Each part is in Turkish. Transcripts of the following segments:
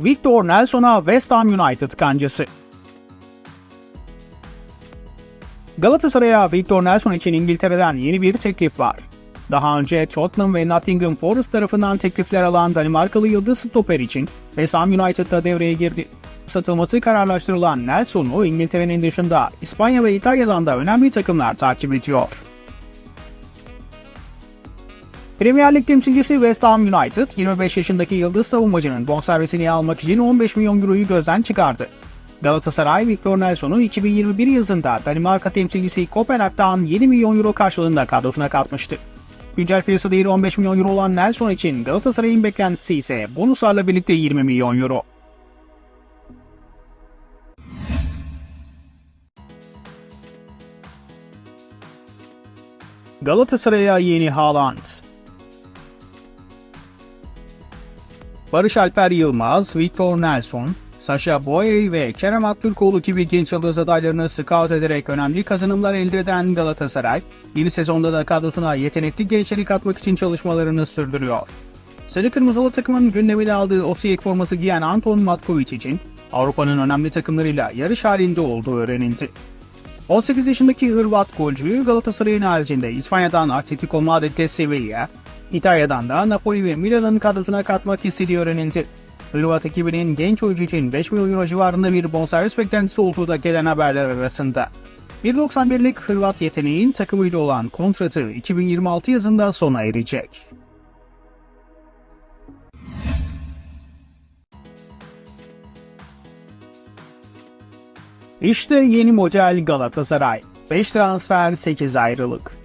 Victor Nelson'a West Ham United kancası. Galatasaray'a Victor Nelson için İngiltere'den yeni bir teklif var. Daha önce Tottenham ve Nottingham Forest tarafından teklifler alan Danimarkalı yıldız stoper için West Ham United'da devreye girdi. Satılması kararlaştırılan Nelson'u İngiltere'nin dışında İspanya ve İtalya'dan da önemli takımlar takip ediyor. Premier Lig temsilcisi West Ham United, 25 yaşındaki yıldız savunmacının bonservisini almak için 15 milyon euroyu gözden çıkardı. Galatasaray, Victor Nelson'u 2021 yazında Danimarka temsilcisi Kopenhag'dan 7 milyon euro karşılığında kadrosuna katmıştı. Güncel piyasa değeri 15 milyon euro olan Nelson için Galatasaray'ın beklentisi ise bonuslarla birlikte 20 milyon euro. Galatasaray'a yeni Haaland Barış Alper Yılmaz, Victor Nelson, Sasha Boye ve Kerem Aktürkoğlu gibi genç yıldız adaylarını scout ederek önemli kazanımlar elde eden Galatasaray, yeni sezonda da kadrosuna yetenekli gençleri katmak için çalışmalarını sürdürüyor. Sarı Kırmızılı takımın gündemine aldığı Osijek forması giyen Anton Matkovic için Avrupa'nın önemli takımlarıyla yarış halinde olduğu öğrenildi. 18 yaşındaki Hırvat golcüyü Galatasaray'ın haricinde İspanya'dan Atletico Madrid'de Sevilla, İtalya'dan da Napoli ve Milan'ın kadrosuna katmak istediği öğrenildi. Hırvat ekibinin genç oyuncu için 5 milyon euro civarında bir bonservis beklentisi olduğu da gelen haberler arasında. 1.91'lik Hırvat yeteneğin takımıyla olan kontratı 2026 yazında sona erecek. İşte yeni model Galatasaray. 5 transfer 8 ayrılık.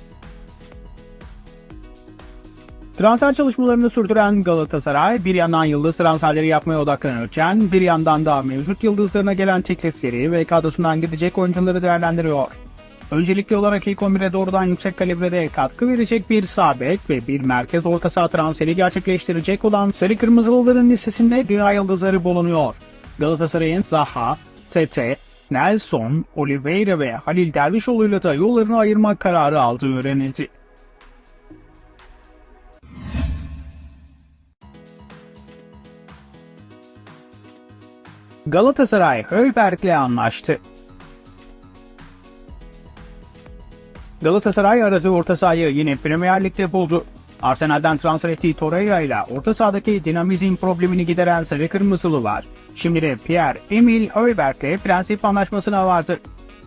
Transfer çalışmalarını sürdüren Galatasaray bir yandan yıldız transferleri yapmaya odaklanırken bir yandan da mevcut yıldızlarına gelen teklifleri ve kadrosundan gidecek oyuncuları değerlendiriyor. Öncelikli olarak ilk 11'e doğrudan yüksek kalibrede katkı verecek bir sağ bek ve bir merkez orta saha transferi gerçekleştirecek olan Sarı Kırmızılıların listesinde dünya yıldızları bulunuyor. Galatasaray'ın Zaha, Tete, Nelson, Oliveira ve Halil Dervişoğlu'yla da yollarını ayırmak kararı aldığı öğrenildi. Galatasaray Hölberg'le anlaştı. Galatasaray aradığı orta sahayı yine Premier Lig'de buldu. Arsenal'den transfer ettiği Torreira ile orta sahadaki dinamizm problemini gideren Sarı Kırmızılılar, şimdi de Pierre-Emil Hölberg'le prensip anlaşmasına vardı.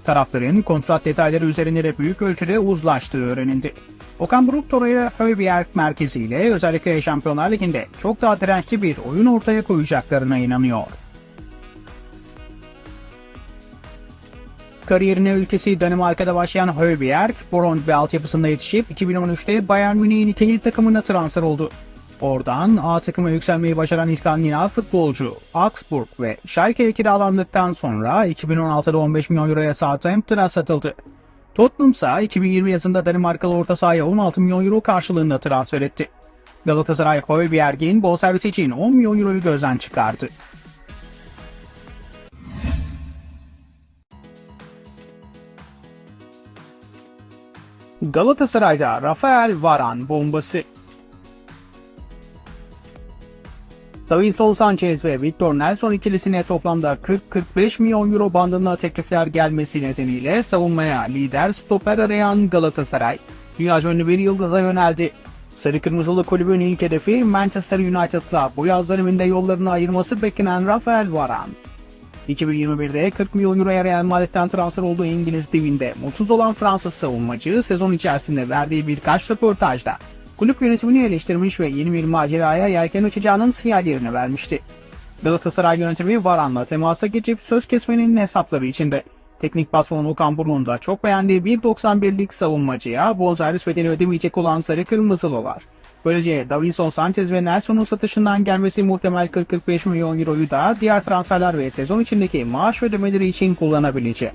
Tarafların kontrat detayları üzerinde de büyük ölçüde uzlaştığı öğrenildi. Okan Buruk Torreira Hölberg merkeziyle özellikle Şampiyonlar Ligi'nde çok daha dirençli bir oyun ortaya koyacaklarına inanıyor. Kariyerine ülkesi Danimarka'da başlayan Højbjerg, Brøndby altyapısında yetişip 2013'te Bayern Münih'in ikinci takımına transfer oldu. Oradan A takıma yükselmeyi başaran İskandinav futbolcu Augsburg ve Schalke'ye kiralandıktan sonra 2016'da 15 milyon euroya Southampton'a satıldı. Tottenham ise 2020 yazında Danimarkalı orta sahaya 16 milyon euro karşılığında transfer etti. Galatasaray Højbjerg'in bonservisi için 10 milyon euroyu gözden çıkardı. Galatasaray'da Rafael Varan bombası. Davinson Sanchez ve Victor Nelson ikilisine toplamda 40-45 milyon euro bandında teklifler gelmesi nedeniyle savunmaya lider stoper arayan Galatasaray, dünya ünlü bir yıldıza yöneldi. Sarı Kırmızılı kulübün ilk hedefi Manchester United'la bu yaz döneminde yollarını ayırması beklenen Rafael Varan. 2021'de 40 milyon euroya Real Madrid'den transfer olduğu İngiliz divinde mutsuz olan Fransız savunmacı sezon içerisinde verdiği birkaç röportajda kulüp yönetimini eleştirmiş ve yeni bir maceraya yelken açacağının sinyallerini vermişti. Galatasaray yönetimi Varan'la temasa geçip söz kesmenin hesapları içinde. Teknik patron Okan Buruk'un da çok beğendiği 1.91'lik savunmacıya bonservis bedeli ödemeyecek olan Sarı Kırmızılı var. Böylece Davinson Sanchez ve Nelson'un satışından gelmesi muhtemel 40-45 milyon euroyu da diğer transferler ve sezon içindeki maaş ödemeleri için kullanabilecek.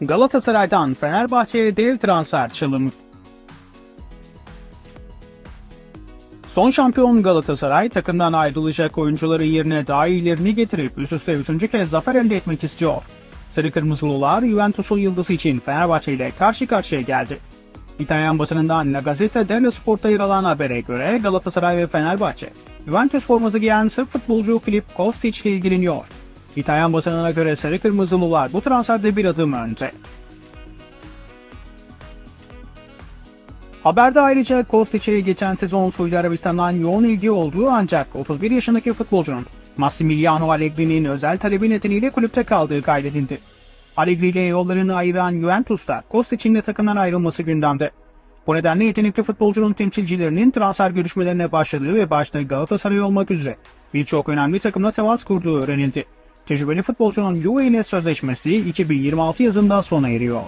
Galatasaray'dan Fenerbahçe'ye dev transfer çalımı. Son şampiyon Galatasaray takımdan ayrılacak oyuncuları yerine daha iyilerini getirip üst üste üçüncü kez zafer elde etmek istiyor. Sarı Kırmızılılar Juventus'un yıldızı için Fenerbahçe ile karşı karşıya geldi. İtalyan basınından La Gazzetta dello Sport'ta yer alan habere göre Galatasaray ve Fenerbahçe, Juventus forması giyen Sırp futbolcu Filip Kostic ile ilgileniyor. İtalyan basınına göre Sarı Kırmızılılar bu transferde bir adım önde. Haberde ayrıca Kostic'e geçen sezon Suudi Arabistan'dan yoğun ilgi olduğu ancak 31 yaşındaki futbolcunun Massimiliano Allegri'nin özel talebi nedeniyle kulüpte kaldığı kaydedildi. Allegri ile yollarını ayıran Juventus'ta Kostic'in de takımdan ayrılması gündemde. Bu nedenle yetenekli futbolcunun temsilcilerinin transfer görüşmelerine başladığı ve başta Galatasaray olmak üzere birçok önemli takımla temas kurduğu öğrenildi. Tecrübeli futbolcunun Juve ile sözleşmesi 2026 yazında sona eriyor.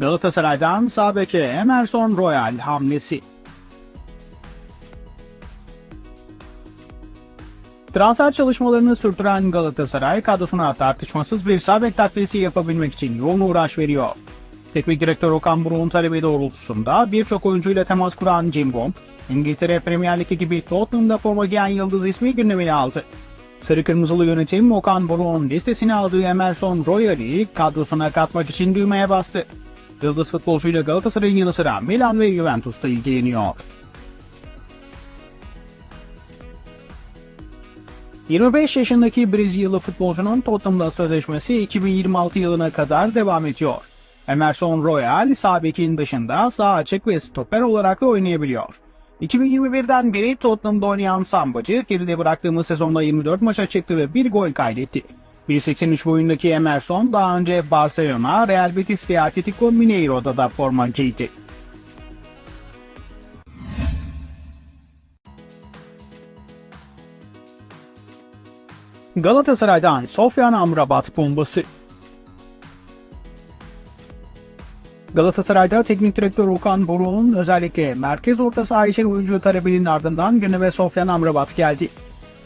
Galatasaray'dan sağ Emerson Royal hamlesi. Transfer çalışmalarını sürdüren Galatasaray kadrosuna tartışmasız bir sağ bek takviyesi yapabilmek için yoğun uğraş veriyor. Teknik direktör Okan Buruk'un talebi doğrultusunda birçok oyuncuyla temas kuran Jim Bomb, İngiltere Premier Ligi gibi Tottenham'da forma giyen yıldız ismi gündemine aldı. Sarı Kırmızılı yönetim Okan Buruk'un listesine aldığı Emerson Royal'i kadrosuna katmak için düğmeye bastı. Yıldız futbolcuyla Galatasaray'ın yanı sıra Milan ve Juventus'ta ilgileniyor. 25 yaşındaki Brezilyalı futbolcunun Tottenham'da sözleşmesi 2026 yılına kadar devam ediyor. Emerson Royal sağ bekin dışında sağ açık ve stoper olarak da oynayabiliyor. 2021'den beri Tottenham'da oynayan Sambacı geride bıraktığımız sezonda 24 maça çıktı ve bir gol kaydetti. 1.83 boyundaki Emerson daha önce Barcelona, Real Betis ve Atletico Mineiro'da da forma giydi. Galatasaray'dan Sofyan Amrabat bombası. Galatasaray'da teknik direktör Okan Buruk'un özellikle merkez orta saha için oyuncu talebinin ardından gündeme Sofyan Amrabat geldi.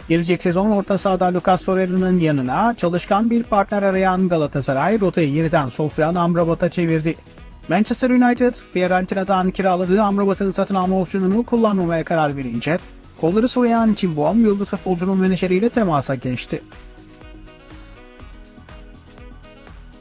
Gelecek sezon orta sahada Lucas Torreira'nın yanına çalışkan bir partner arayan Galatasaray rotayı yeniden Sofyan Amrabat'a çevirdi. Manchester United, Fiorentina'dan kiraladığı Amrabat'ın satın alma opsiyonunu kullanmamaya karar verince, kolları sıvayan Cimbom yıldız futbolcunun menajeriyle temasa geçti.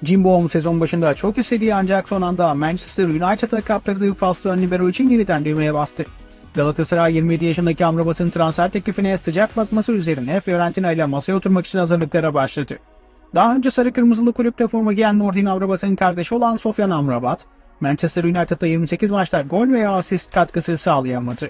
Cimbom sezon başında çok istediği ancak son anda Manchester United'a kaptırdığı faslı libero için yeniden düğmeye bastı. Galatasaray 27 yaşındaki Amrabat'ın transfer teklifine sıcak bakması üzerine Fiorentina ile masaya oturmak için hazırlıklara başladı. Daha önce sarı kırmızılı kulüpte forma giyen Nordin Amrabat'ın kardeşi olan Sofyan Amrabat, Manchester United'da 28 maçta gol veya asist katkısı sağlayamadı.